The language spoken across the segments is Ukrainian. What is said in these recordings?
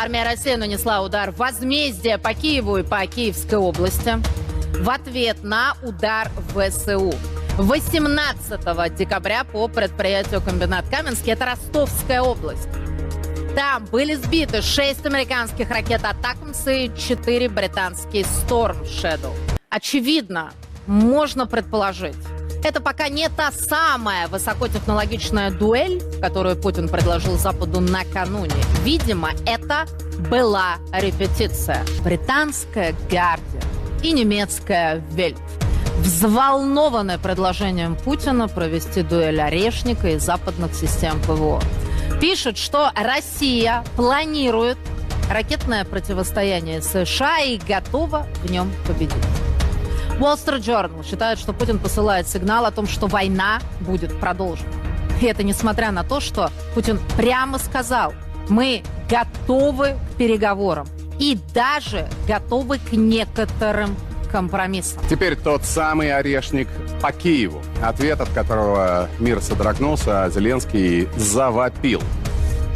Армия России нанесла удар возмездия по Киеву и по Киевской области в ответ на удар ВСУ. 18 декабря по предприятию комбинат Каменский, это Ростовская область. Там были сбиты 6 американских ракет «Атакамс» и 4 британские «Storm Shadow». Очевидно, можно предположить, это пока не та самая высокотехнологичная дуэль, которую Путин предложил Западу накануне. Видимо, это была репетиция. Британская «Гардиан» и немецкая «Вельт» взволнованы предложением Путина провести дуэль Орешника и западных систем ПВО. Пишет, что Россия планирует ракетное противостояние США и готова в нем победить. Wall Street Journal считает, что Путин посылает сигнал о том, что война будет продолжена. И это несмотря на то, что Путин прямо сказал, мы готовы к переговорам и даже готовы к некоторым компромиссам. Теперь тот самый орешник по Киеву, ответ от которого мир содрогнулся, а Зеленский завопил.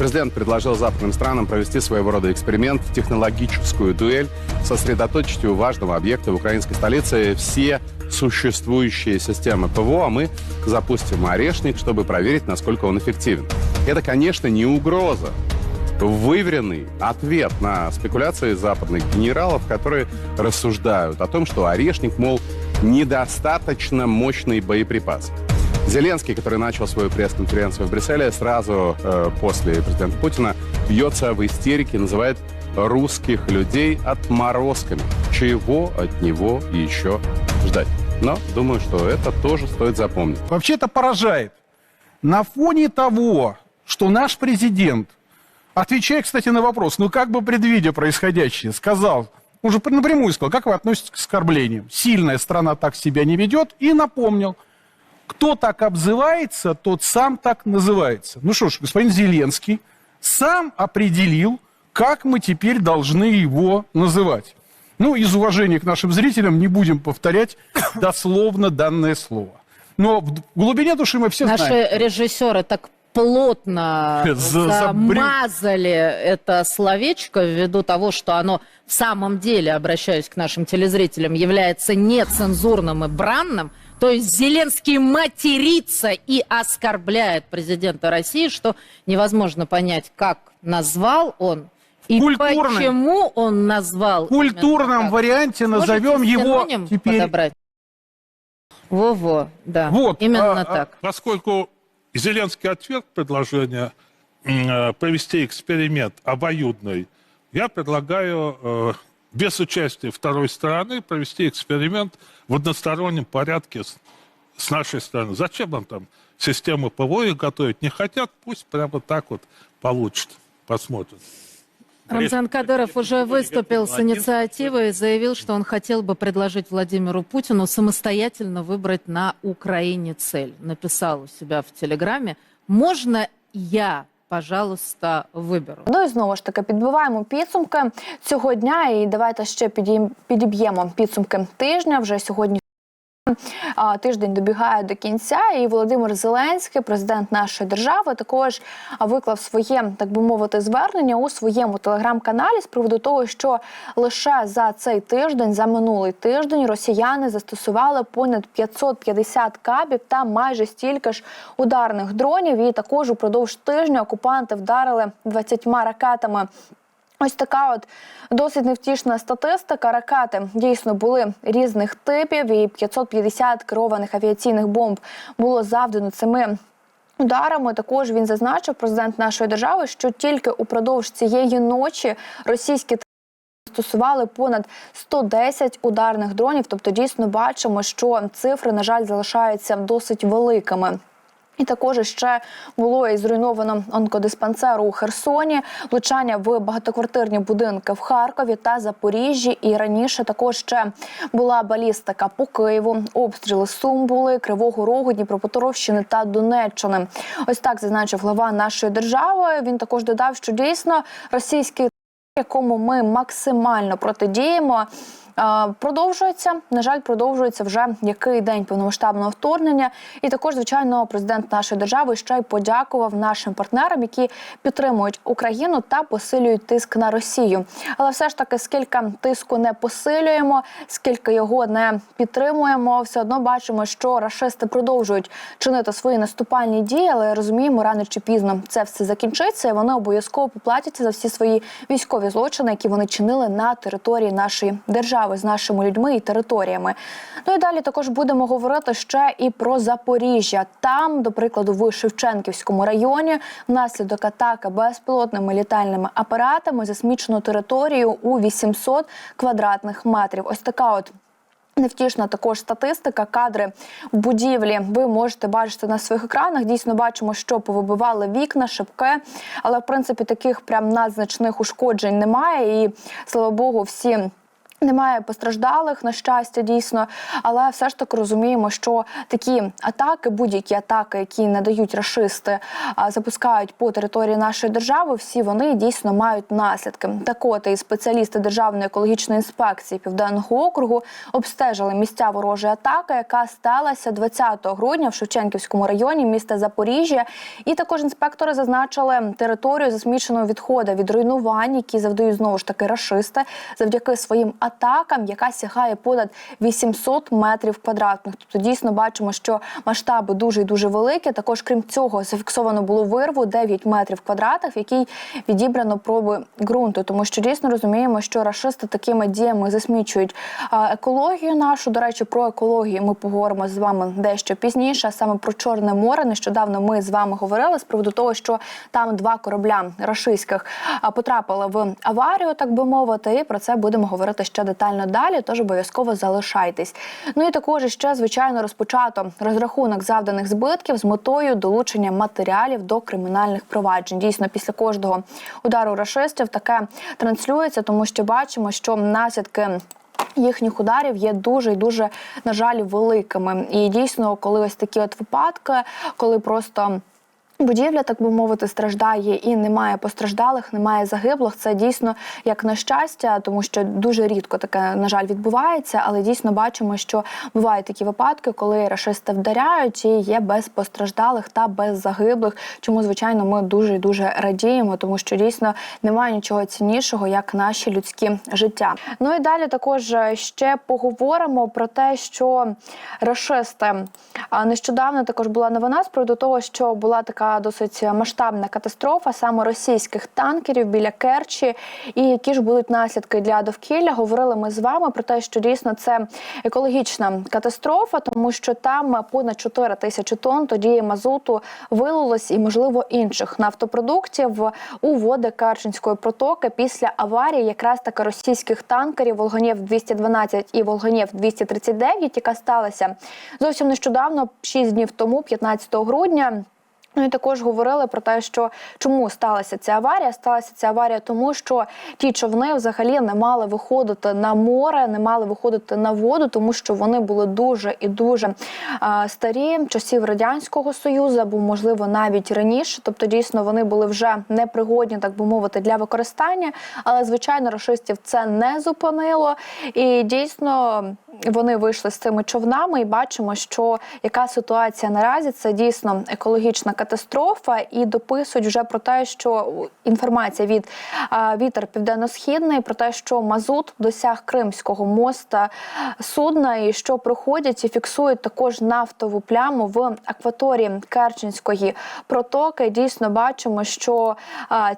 Президент предложил западным странам провести своего рода эксперимент, технологическую дуэль, сосредоточить у важного объекта в украинской столице все существующие системы ПВО, а мы запустим орешник, чтобы проверить, насколько он эффективен. Это, конечно, не угроза, выверенный ответ на спекуляции западных генералов, которые рассуждают о том, что орешник, мол, недостаточно мощный боеприпас. Зеленский, который начал свою пресс-конференцию в Брюсселе, сразу э, после президента Путина бьется в истерике, называет русских людей отморозками. Чего от него еще ждать? Но думаю, что это тоже стоит запомнить. Вообще это поражает. На фоне того, что наш президент, отвечая, кстати, на вопрос, ну как бы предвидя происходящее, сказал, он же напрямую сказал, как вы относитесь к оскорблениям? Сильная страна так себя не ведет, и напомнил, кто так обзывается, тот сам так называется. Ну что ж, господин Зеленский сам определил, как мы теперь должны его называть. Ну, из уважения к нашим зрителям не будем повторять дословно данное слово. Но в глубине души мы все Наши знаем. режиссеры так плотно замазали это словечко ввиду того, что оно в самом деле, обращаюсь к нашим телезрителям, является нецензурным и бранным. То есть Зеленский матерится и оскорбляет президента России, что невозможно понять, как назвал он и Культурным. почему он назвал. В культурном варианте назовем его теперь... подобрать? Во-во, да. Вот, Именно а, а, так. Поскольку Зеленский отверг предложение э, провести эксперимент обоюдный, я предлагаю э, без участия второй стороны провести эксперимент в одностороннем порядке с, с нашей стороны. Зачем нам там систему ПВО их готовить? Не хотят, пусть прямо так вот получат. Посмотрим. Рамзан Кадыров уже выступил с инициативой и заявил, что он хотел бы предложить Владимиру Путину самостоятельно выбрать на Украине цель. Написал у себя в Телеграме. Можно я, пожалуйста, виберу Ну і знову ж таки підбиваємо підсумки цього дня. І давайте ще підіб'ємо підсумки тижня. Вже сьогодні тиждень добігає до кінця, і Володимир Зеленський, президент нашої держави, також виклав своє, так би мовити, звернення у своєму телеграм-каналі з приводу того, що лише за цей тиждень, за минулий тиждень, росіяни застосували понад 550 кабів та майже стільки ж ударних дронів. І також упродовж тижня окупанти вдарили 20 ракетами. Ось така от досить невтішна статистика. Ракети дійсно були різних типів, і 550 керованих авіаційних бомб було завдано цими. Ударами також він зазначив президент нашої держави, що тільки упродовж цієї ночі російські застосували понад 110 ударних дронів. Тобто, дійсно бачимо, що цифри, на жаль, залишаються досить великими. І також ще було і зруйновано онкодиспансер у Херсоні, влучання в багатоквартирні будинки в Харкові та Запоріжжі. І раніше також ще була балістика по Києву, обстріли Сум були, Кривого Рогу, Дніпропетровщини та Донеччини. Ось так зазначив глава нашої держави. Він також додав, що дійсно російський якому ми максимально протидіємо. Продовжується на жаль, продовжується вже який день повномасштабного вторгнення. І також, звичайно, президент нашої держави ще й подякував нашим партнерам, які підтримують Україну та посилюють тиск на Росію. Але все ж таки, скільки тиску не посилюємо, скільки його не підтримуємо, все одно бачимо, що рашисти продовжують чинити свої наступальні дії, але розуміємо, рано чи пізно це все закінчиться, і вони обов'язково поплатяться за всі свої військові злочини, які вони чинили на території нашої держави з нашими людьми і територіями. Ну і далі також будемо говорити ще і про Запоріжжя. Там, до прикладу, в Шевченківському районі внаслідок атаки безпілотними літальними апаратами засмічено територію у 800 квадратних метрів. Ось така от. Невтішна також статистика, кадри в будівлі. Ви можете бачити на своїх екранах. Дійсно бачимо, що повибивали вікна, шибки, але в принципі таких прям надзначних ушкоджень немає. І слава Богу, всі. Немає постраждалих, на щастя, дійсно, але все ж таки розуміємо, що такі атаки, будь-які атаки, які надають рашисти, запускають по території нашої держави, всі вони дійсно мають наслідки. Так от і спеціалісти Державної екологічної інспекції Південного округу обстежили місця ворожої атаки, яка сталася 20 грудня в Шевченківському районі міста Запоріжжя. І також інспектори зазначили територію засміченого відходу від руйнувань, які завдають знову ж таки рашисти завдяки своїм атакам, яка сягає понад 800 метрів квадратних. Тобто дійсно бачимо, що масштаби дуже і дуже великі. Також крім цього, зафіксовано було вирву 9 метрів квадратних, в якій відібрано проби ґрунту. Тому що дійсно розуміємо, що рашисти такими діями засмічують екологію нашу. До речі, про екологію ми поговоримо з вами дещо пізніше. Саме про Чорне море. Нещодавно ми з вами говорили з приводу того, що там два корабля рашистських потрапили в аварію, так би мовити. І про це будемо говорити ще детально далі. Тож обов'язково залишайтесь. Ну і також ще звичайно розпочато розрахунок завданих збитків з метою долучення матеріалів до кримінальних проваджень. Дійсно, після кожного удару рашистів таке транслюється, тому що бачимо, що наслідки. Їхніх ударів є дуже і дуже на жаль великими. І дійсно, коли ось такі от випадки, коли просто Будівля, так би мовити, страждає і немає постраждалих, немає загиблих. Це дійсно як на щастя, тому що дуже рідко таке, на жаль, відбувається. Але дійсно бачимо, що бувають такі випадки, коли рашисти вдаряють і є без постраждалих та без загиблих. Чому звичайно ми дуже дуже радіємо, тому що дійсно немає нічого ціннішого, як наші людські життя. Ну і далі також ще поговоримо про те, що рашисти нещодавно також була новина з приводу того, що була така досить масштабна катастрофа саме російських танкерів біля Керчі, і які ж будуть наслідки для довкілля. Говорили ми з вами про те, що дійсно це екологічна катастрофа, тому що там понад 4 тисячі тонн тоді мазуту вилилось і, можливо, інших нафтопродуктів у води Керченської протоки після аварії якраз таки російських танкерів Волгонєв 212 і Волгонєв 239, яка сталася зовсім нещодавно, 6 днів тому, 15 грудня. Ну і також говорили про те, що чому сталася ця аварія. Сталася ця аварія, тому що ті човни взагалі не мали виходити на море, не мали виходити на воду, тому що вони були дуже і дуже а, старі часів радянського союзу, або можливо навіть раніше. Тобто, дійсно вони були вже непригодні, так би мовити, для використання. Але звичайно, рашистів це не зупинило, і дійсно вони вийшли з цими човнами, і бачимо, що яка ситуація наразі це дійсно екологічна катастрофа, і дописують вже про те, що інформація від вітер південно-східний про те, що Мазут досяг Кримського моста судна, і що проходять і фіксують також нафтову пляму в акваторії Керченської протоки. Дійсно бачимо, що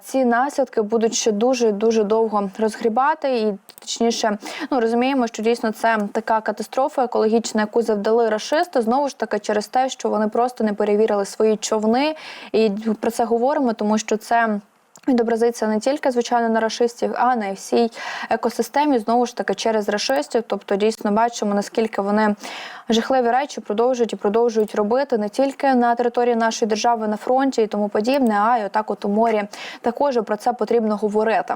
ці наслідки будуть ще дуже дуже довго розгрібати, і точніше, ну розуміємо, що дійсно це така катастрофа екологічна, яку завдали рашисти, знову ж таки через те, що вони просто не перевірили свої човни, і про це говоримо, тому що це. Відобразиться не тільки звичайно на рашистів, а на всій екосистемі знову ж таки через рашистів. Тобто дійсно бачимо наскільки вони жахливі речі продовжують і продовжують робити не тільки на території нашої держави на фронті і тому подібне, а й отак, от у морі також про це потрібно говорити.